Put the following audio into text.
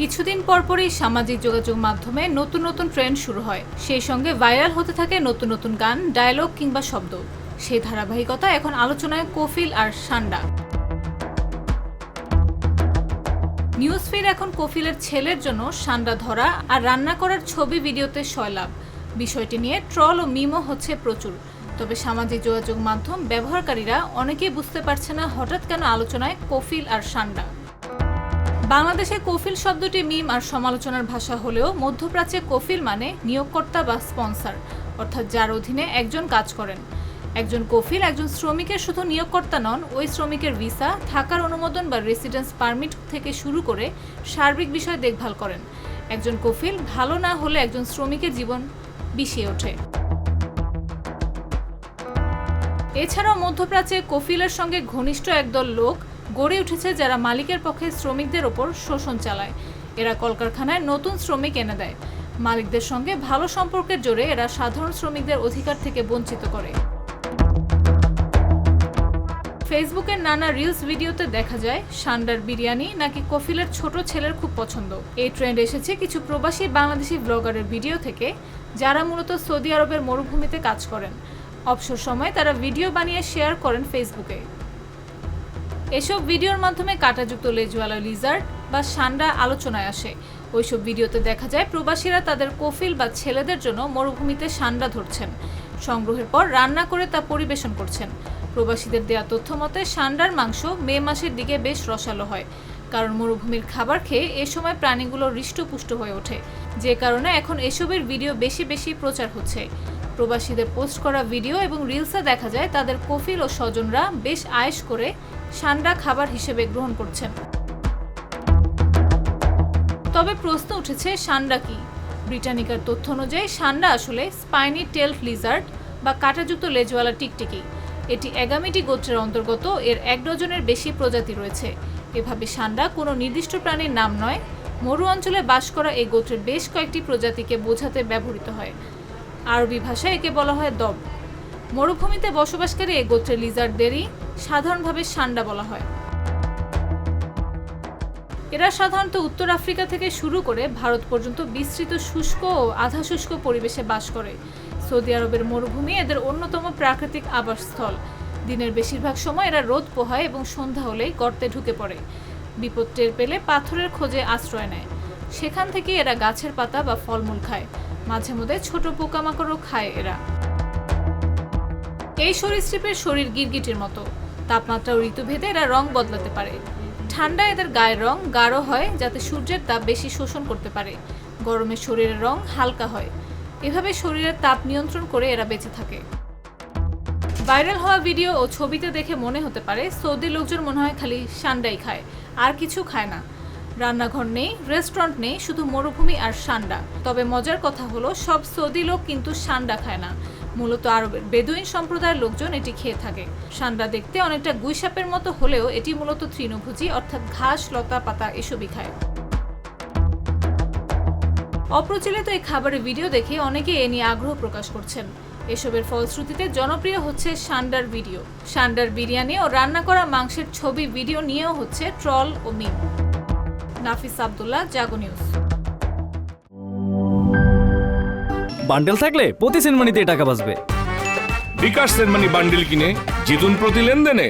কিছুদিন পরপরই সামাজিক যোগাযোগ মাধ্যমে নতুন নতুন ট্রেন্ড শুরু হয়। সেই সঙ্গে ভাইরাল হতে থাকে নতুন নতুন গান ডায়লগ কিংবা শব্দ। সেই ধারাবাহিকতা এখন আলোচনায় কফিল আর সান্ডা। নিউজ ফিড এখন কফিলের ছেলের জন্য সান্ডা ধরা আর রান্না করার ছবি ভিডিওতে সয়লাভ বিষয়টি নিয়ে ট্রল ও মিমও হচ্ছে প্রচুর। তবে সামাজিক যোগাযোগ মাধ্যম ব্যবহারকারীরা অনেকেই বুঝতে পারছে না হঠাৎ কেন আলোচনায় কফিল আর সান্ডা। বাংলাদেশে কফিল শব্দটি মিম আর সমালোচনার ভাষা হলেও মধ্যপ্রাচ্যে কফিল মানে নিয়োগকর্তা বা স্পন্সর, অর্থাৎ যার অধীনে একজন কাজ করেন। একজন কফিল একজন শ্রমিকের শুধু নিয়োগকর্তা নন, ওই শ্রমিকের ভিসা, থাকার অনুমোদন বা রেসিডেন্স পারমিট থেকে শুরু করে সার্বিক বিষয় দেখভাল করেন। একজন কফিল ভালো না হলে একজন শ্রমিকের জীবন বিষিয়ে ওঠে। এছাড়াও মধ্যপ্রাচ্যে কফিলের সঙ্গে ঘনিষ্ঠ একদল লোক গড়ে উঠেছে যারা মালিকের পক্ষে শ্রমিকদের ওপর শোষণ চালায়। এরা কলকারখানায় নতুন শ্রমিক এনে দেয়। মালিকদের সঙ্গে ভালো সম্পর্কের জোরে এরা সাধারণ শ্রমিকদের অধিকার থেকে বঞ্চিত করে। ফেসবুকের নানা রিলস ভিডিওতে দেখা যায়, সান্ডার বিরিয়ানি নাকি কফিলের ছোট ছেলের খুব পছন্দ। এই ট্রেন্ড এসেছে কিছু প্রবাসী বাংলাদেশি ব্লগারের ভিডিও থেকে, যারা মূলত সৌদি আরবের মরুভূমিতে কাজ করেন। অবসর সময় তারা ভিডিও বানিয়ে শেয়ার করেন ফেসবুকে এসব ভিডিওর মাধ্যমে কাঁটাযুক্ত লেজওয়ালা লিজার্ড বা সান্ডা আলোচনায় আসে। ওইসব ভিডিওতে দেখা যায় প্রবাসীরা তাদের কফিল বা ছেলেদের জন্য মরুভূমিতে সান্ডা ধরছেন। সংগ্রহের পর রান্না করে তা পরিবেশন করছেন। প্রবাসীদের দেয়া তথ্য মতে, সান্ডার মাংস মে মাসের দিকে বেশ রসালো হয়, কারণ মরুভূমির খাবার খেয়ে এ সময় প্রাণীগুলো হৃষ্টপুষ্ট হয়ে ওঠে। যে কারণে এখন এসবের ভিডিও বেশি বেশি প্রচার হচ্ছে। প্রবাসীদের পোস্ট করা ভিডিও এবং রিলসে দেখা যায় তাদের কফিল ও স্বজনরা বেশ আয়েশ করে সান্ডা খাবার হিসেবে গ্রহণ করছেন। তবে প্রশ্ন উঠেছে, সান্ডা কি? ব্রিটানিকার তথ্য অনুযায়ী, সান্ডা আসলে স্পাইনি টেল লিজার্ড বা কাঁটাযুক্ত লেজওয়ালা টিকটিকি। এটি অ্যাগামিটি গোত্রের অন্তর্গত, এর এক ডজনের বেশি প্রজাতি রয়েছে। এভাবে সান্ডা কোনো নির্দিষ্ট প্রাণীর নাম নয়, মরু অঞ্চলে বাস করা এই গোত্রের বেশ কয়েকটি প্রজাতিকে বোঝাতে ব্যবহৃত হয়। আরবি ভাষায় একে বলা হয় দব। মরুভূমিতে বসবাসকারী এই গোত্রের লিজার্ডদেরই সাধারণভাবে সান্ডা বলা হয়। এরা সাধারণত উত্তর আফ্রিকা থেকে শুরু করে ভারত পর্যন্ত বিস্তৃত শুষ্ক ও আধা শুষ্ক পরিবেশে বাস করে। সৌদি আরবের মরুভূমি এদের অন্যতম প্রাকৃতিক আবাসস্থল। দিনের বেশিরভাগ সময় এরা রোদ পোহায় এবং সন্ধ্যা হলেই গর্তে ঢুকে পড়ে। বিপদ টের পেলে পাথরের খোঁজে আশ্রয় নেয়। সেখান থেকে এরা গাছের পাতা বা ফলমূল খায়। মাঝে মধ্যে ছোট পোকামাকড়ও খায় এরা। এই সরীসৃপের শরীর গিরগিটির মতো। তাপমাত্রা ও ঋতুভেদে এরা রং বদলাতে পারে। ঠান্ডা এদের গায়ের রং গাঢ় হয়, যাতে সূর্যের তাপ বেশি শোষণ করতে পারে। গরমে শরীরের রং হালকা হয়। এভাবে শরীরের তাপ নিয়ন্ত্রণ করে এরা বেঁচে থাকে। ভাইরাল হওয়া ভিডিও ও ছবিতে দেখে মনে হতে পারে, সৌদি লোকজন মনে হয় খালি সান্ডাই খায়, আর কিছু খায় না। রান্নাঘর নেই রেস্টুরেন্ট নেই, শুধু মরুভূমি আর সান্ডা। তবে মজার কথা হলো, সব সৌদি লোক কিন্তু সান্ডা খায় না। মূলত আরবের বেদুইন সম্প্রদায়ের লোকজন এটি খেয়ে থাকে। সান্ডা দেখতে অনেকটা গুইসাপের মতো হলেও এটি মূলত তৃণভোজী, অর্থাৎ ঘাস, লতা পাতা এসবই খায়। অপ্রচলিত এই খাবারের ভিডিও দেখে অনেকে এ নিয়ে আগ্রহ প্রকাশ করছেন। এসবের ফলশ্রুতিতে জনপ্রিয় হচ্ছে সান্ডার ভিডিও সান্ডার বিরিয়ানি ও রান্না করা মাংসের ছবি ভিডিও নিয়েও হচ্ছে ট্রল ও meme. Nafis Abdullah Jago news. Bundle থাকলে প্রতি সেনমানিতে টাকা বাঁচবে। বিকাশ সেনমানি বান্ডেল কিনে জিতুন প্রতি লেনদেনে।